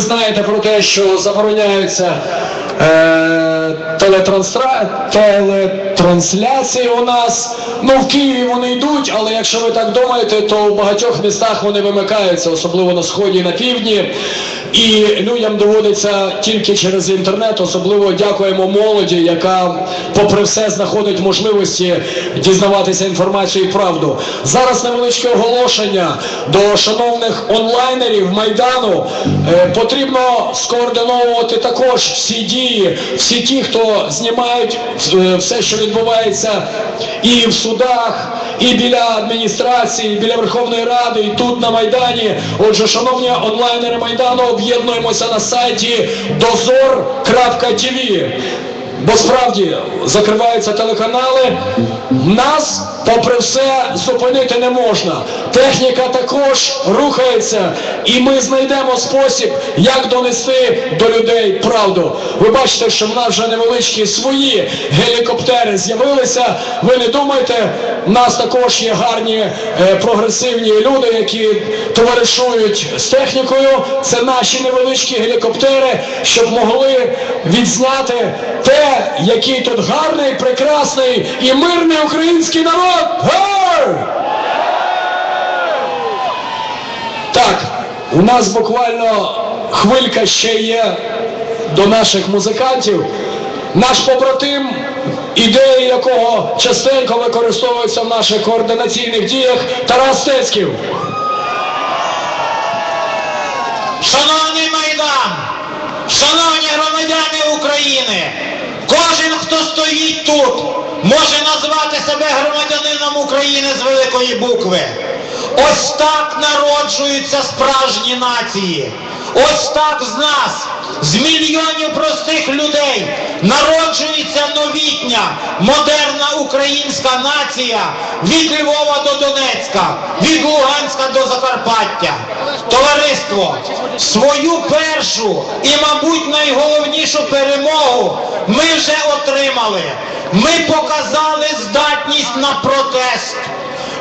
знаєте про те, що забороняються е, телетрансра... телетрансляції у нас. Ну, в Києві вони йдуть, але якщо ви так думаєте, то в багатьох містах вони вимикаються, особливо на сході і на півдні. І людям доводиться тільки через інтернет, особливо дякуємо молоді, яка, попри все, знаходить можливості дізнаватися інформацію і правду. Зараз невеличке оголошення до шановних онлайнерів Майдану. Е, потрібно скоординовувати також всі дії, всі ті, хто знімають е, все, що відбувається і в судах, і біля адміністрації, і біля Верховної Ради, і тут на Майдані. Отже, шановні онлайнери Майдану, об'єднуємося на сайті dozor.tv. Бо справді закриваються телеканали. Нас, попри все, зупинити не можна. Техніка також рухається, і ми знайдемо спосіб, як донести до людей правду. Ви бачите, що в нас вже невеличкі свої гелікоптери з'явилися. Ви не думайте, в нас також є гарні е, прогресивні люди, які товаришують з технікою. Це наші невеличкі гелікоптери, щоб могли відзняти те, який тут гарний, прекрасний і мирний український народ. Гей! Так, у нас буквально хвилька ще є до наших музикантів. Наш побратим, ідеї якого частенько використовуються в наших координаційних діях, Тарас Стецьків. Шановний Майдан, шановні громадяни України, кожен, хто стоїть тут, може назвати себе громадянином України з великої букви. Ось так народжуються справжні нації. Ось так з нас, з мільйонів простих людей, народжується новітня, модерна українська нація від Львова до Донецька, від Луганська до Закарпаття. Товариство, свою першу і, мабуть, найголовнішу перемогу ми вже отримали. Ми показали здатність на протест.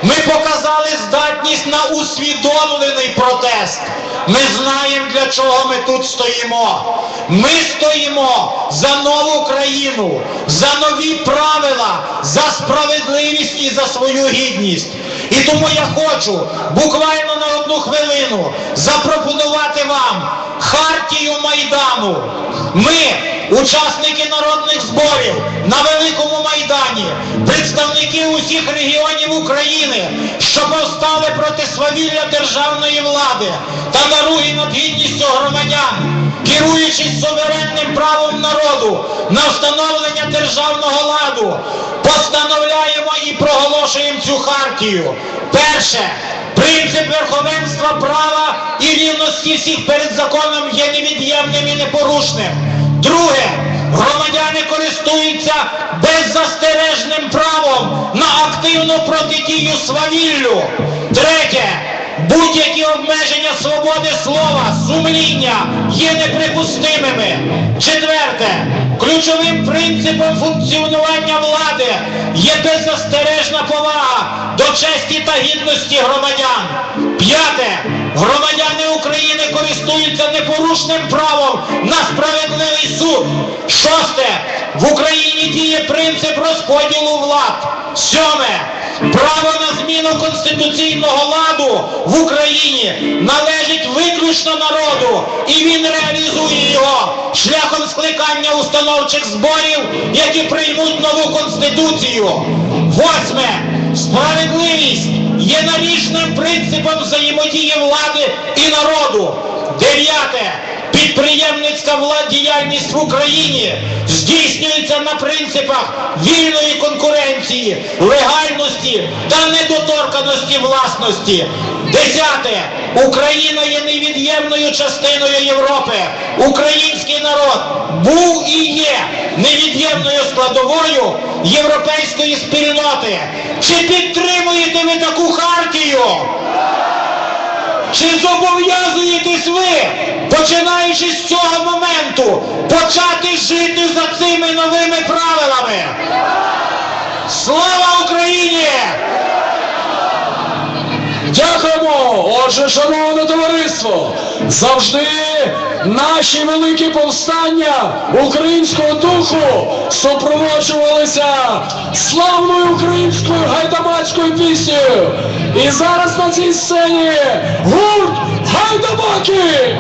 Ми показали здатність на усвідомлений протест. Ми знаємо, для чого ми тут стоїмо. Ми стоїмо за нову країну, за нові правила, за справедливість і за свою гідність. І тому я хочу буквально на одну хвилину запропонувати вам хартію Майдану. Ми, учасники народних зборів на Великому Майдані, представники усіх регіонів України, що повстали проти свавілля державної влади та наруги над гідністю громадян, керуючись суверенним правом народу на встановлення державного ладу, постановляємо і проголошуємо цю хартію. Перше. Принцип верховенства права і рівності всіх перед законом є невід'ємним і непорушним. Друге, громадяни користуються беззастережним правом на активну протидію свавіллю. Третє, будь-які обмеження свободи слова, сумління є неприпустимими. Четверте, ключовим принципом функціонування влади є беззастережна повага до честі та гідності громадян. П'яте, громадяни України користуються непорушним правом на. Шосте, в Україні діє принцип розподілу влад. Сьоме, право на зміну конституційного ладу в Україні належить виключно народу, і він реалізує його шляхом скликання установчих зборів, які приймуть нову конституцію. Восьме, справедливість є наріжним принципом взаємодії влади і народу. Дев'яте. Підприємницька владдіяльність в Україні здійснюється на принципах вільної конкуренції, легальності та недоторканості власності. Десяте. Україна є невід'ємною частиною Європи. Український народ був і є невід'ємною складовою європейської спільноти. Чи підтримуєте ви таку хартію? Чи зобов'язуєтесь ви, починаючи з цього моменту, почати жити за цими новими правилами? Слава Україні! Дякуємо! Отже, шановне товариство, завжди наші великі повстання українського духу супроводжувалися славною українською гайдамацькою піснею. І зараз на цій сцені гурт Гайдамаки!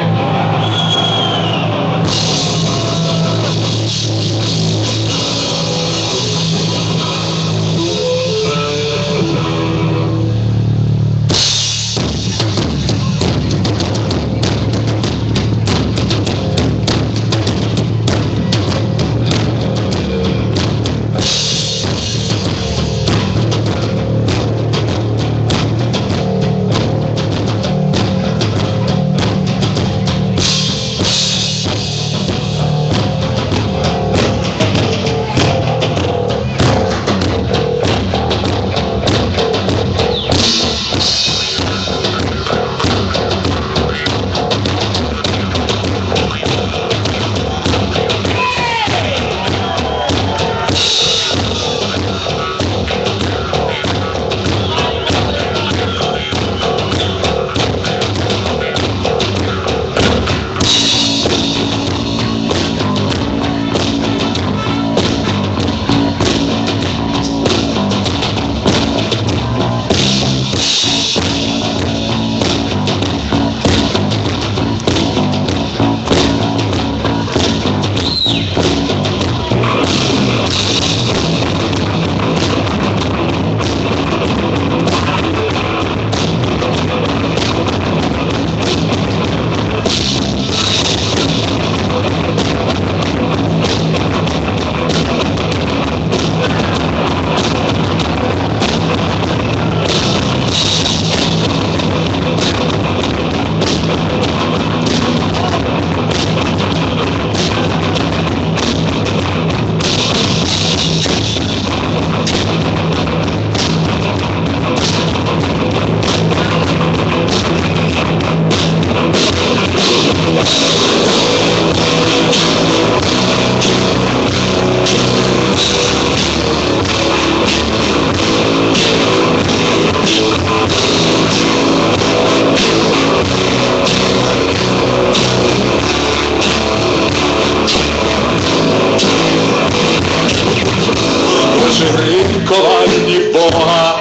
Жиринковані Бога,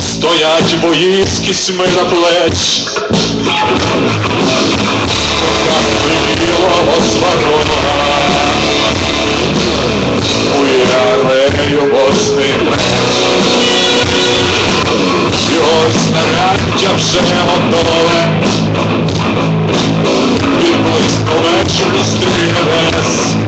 стоять бої з кісьми на плеч, білого сварога, уярею восьмий Його снаряддя вже готове, відблискнув вечір стрілець.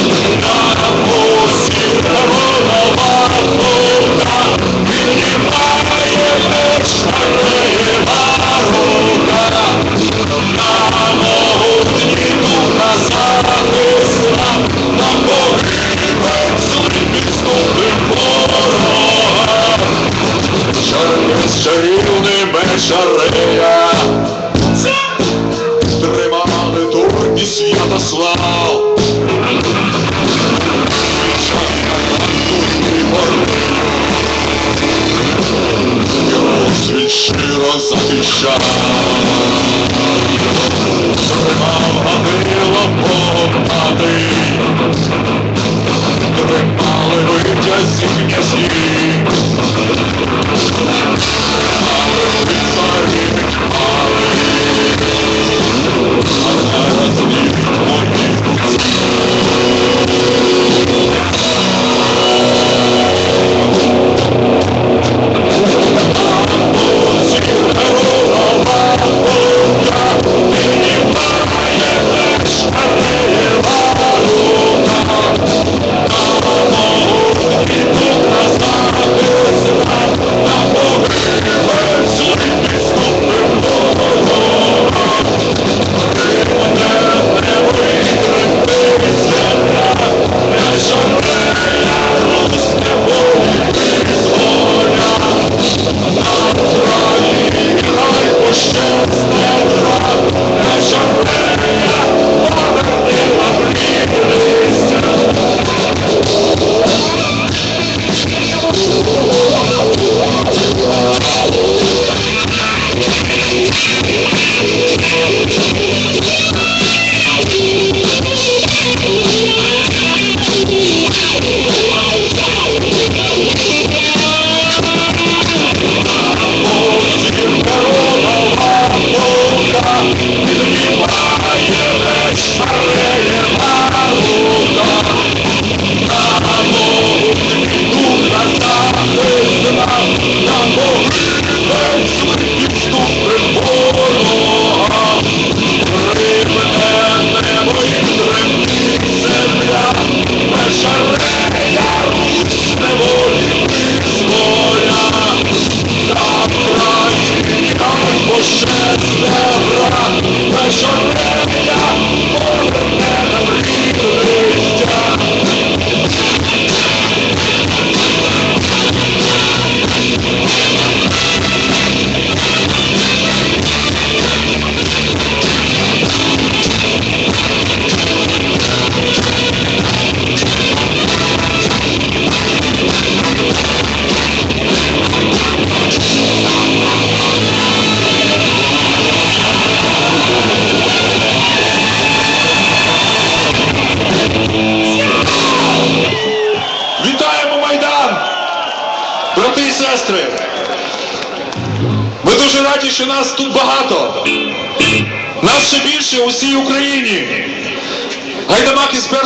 bonsoir.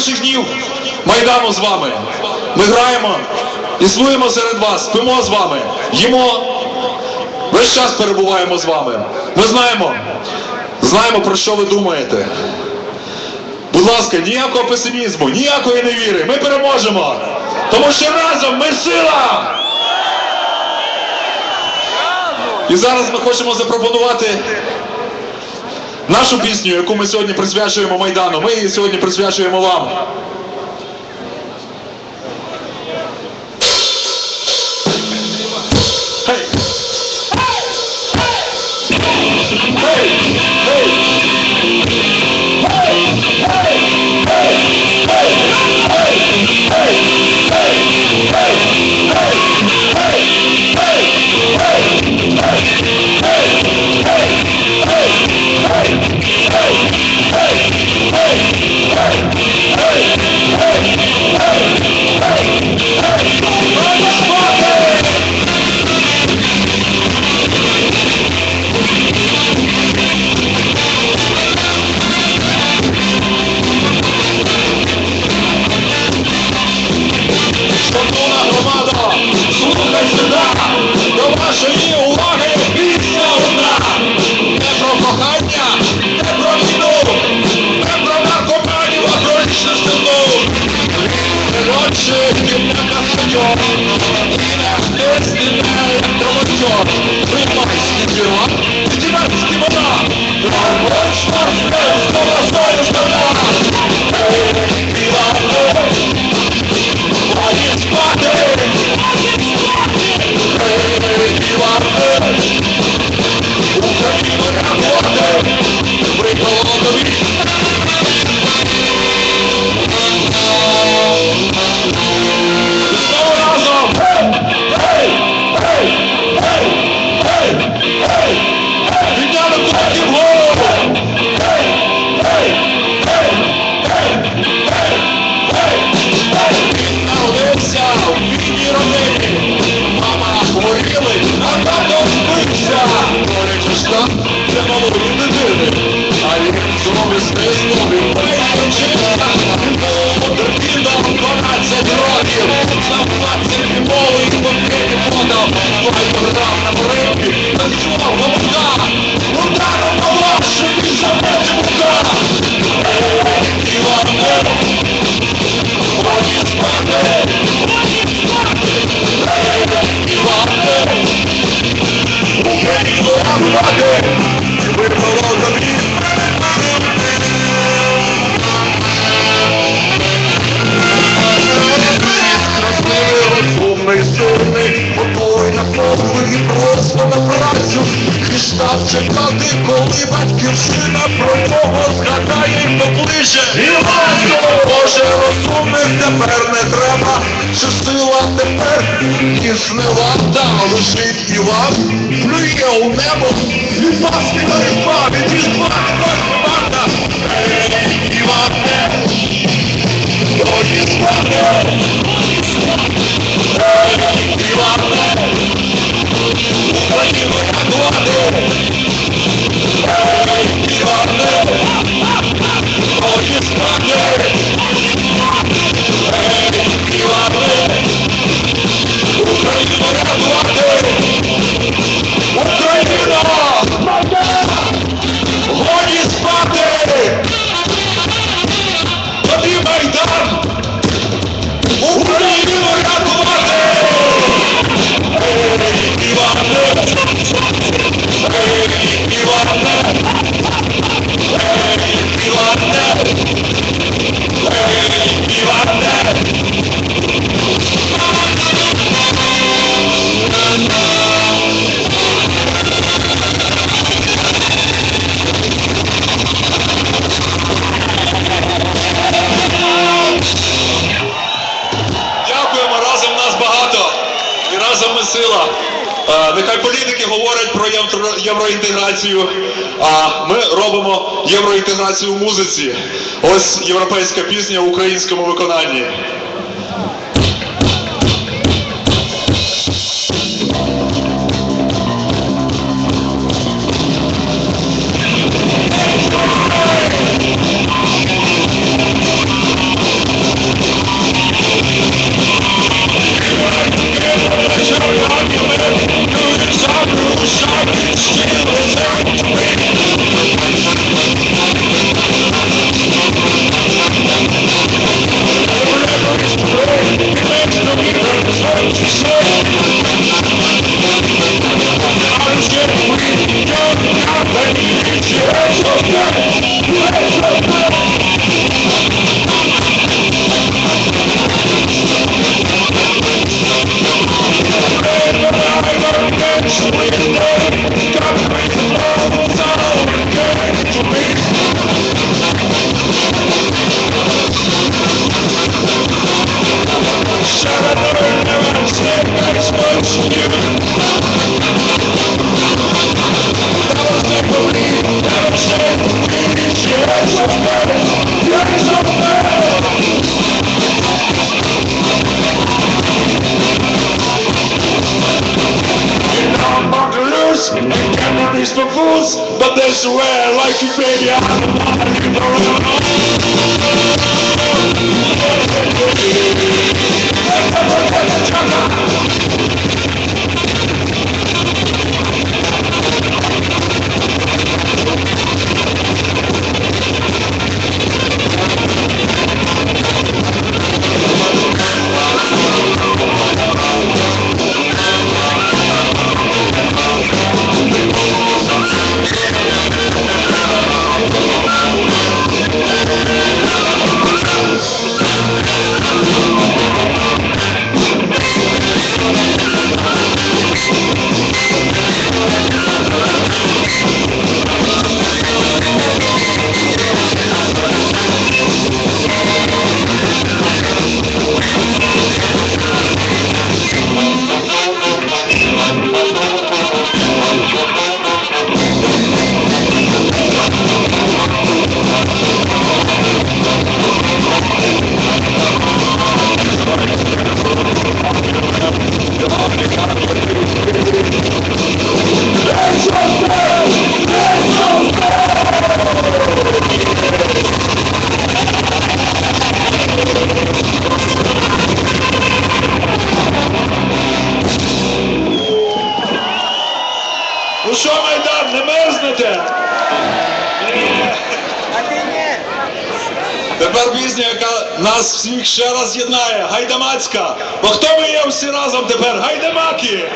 Перших днів Майдану з вами. Ми граємо, існуємо серед вас, спимо з вами, їмо, весь час перебуваємо з вами. Ми знаємо, знаємо про що ви думаєте. Будь ласка, ніякого песимізму, ніякої невіри. Ми переможемо. Тому що разом ми сила! І зараз ми хочемо запропонувати нашу пісню, яку ми сьогодні присвячуємо Майдану. Ми її сьогодні присвячуємо вам. Тепер не треба, що сила тепер ніж не варта, лежить Іван, плює у небо, і паски на різдва, від різдва не варта. Ей, Іване! Ходіть спати! Іване! Україну рятувати! Сила. Е, Нехай політики говорять про євроінтеграцію, а ми робимо євроінтеграцію в музиці. Ось європейська пісня в українському виконанні. Sorrow, sorrow, still a Тепер пісня, яка нас всіх ще раз єднає, гайдамацька. Бо хто ми є всі разом тепер? Гайдамаки!